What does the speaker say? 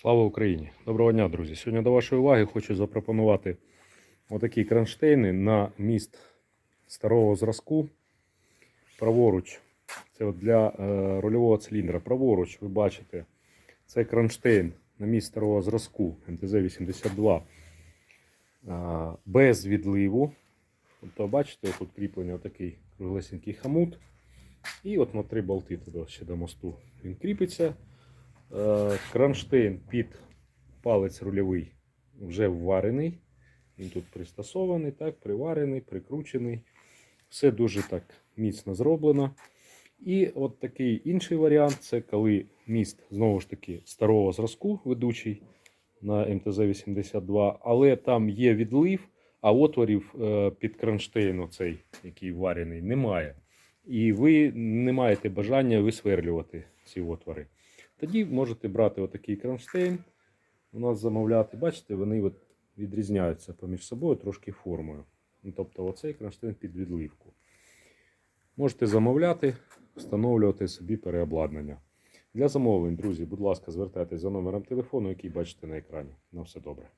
Слава Україні! Доброго дня, друзі! Сьогодні до вашої уваги хочу запропонувати отакі кронштейни на міст старого зразку. Праворуч. Це от для е, рульового циліндра. Праворуч, ви бачите, це кронштейн на міст старого зразку МТЗ-82 е, без відливу. Тобто, бачите, тут кріплення отакий круглесенький хамут. І от на три болти туди ще до мосту він кріпиться. Е, Кронштейн під палець рульовий вже вварений. Він тут пристосований, так, приварений, прикручений. Все дуже так міцно зроблено. І от такий інший варіант це коли міст знову ж таки старого зразку ведучий на МТЗ-82, але там є відлив, а отворів е, під кронштейн, оцей, який варений, немає. І ви не маєте бажання висверлювати ці отвори. Тоді можете брати отакий кронштейн, у нас замовляти. Бачите, вони от відрізняються поміж собою трошки формою. Ну, тобто оцей кронштейн під відливку. Можете замовляти, встановлювати собі переобладнання. Для замовлень, друзі, будь ласка, звертайтеся за номером телефону, який бачите на екрані. На все добре.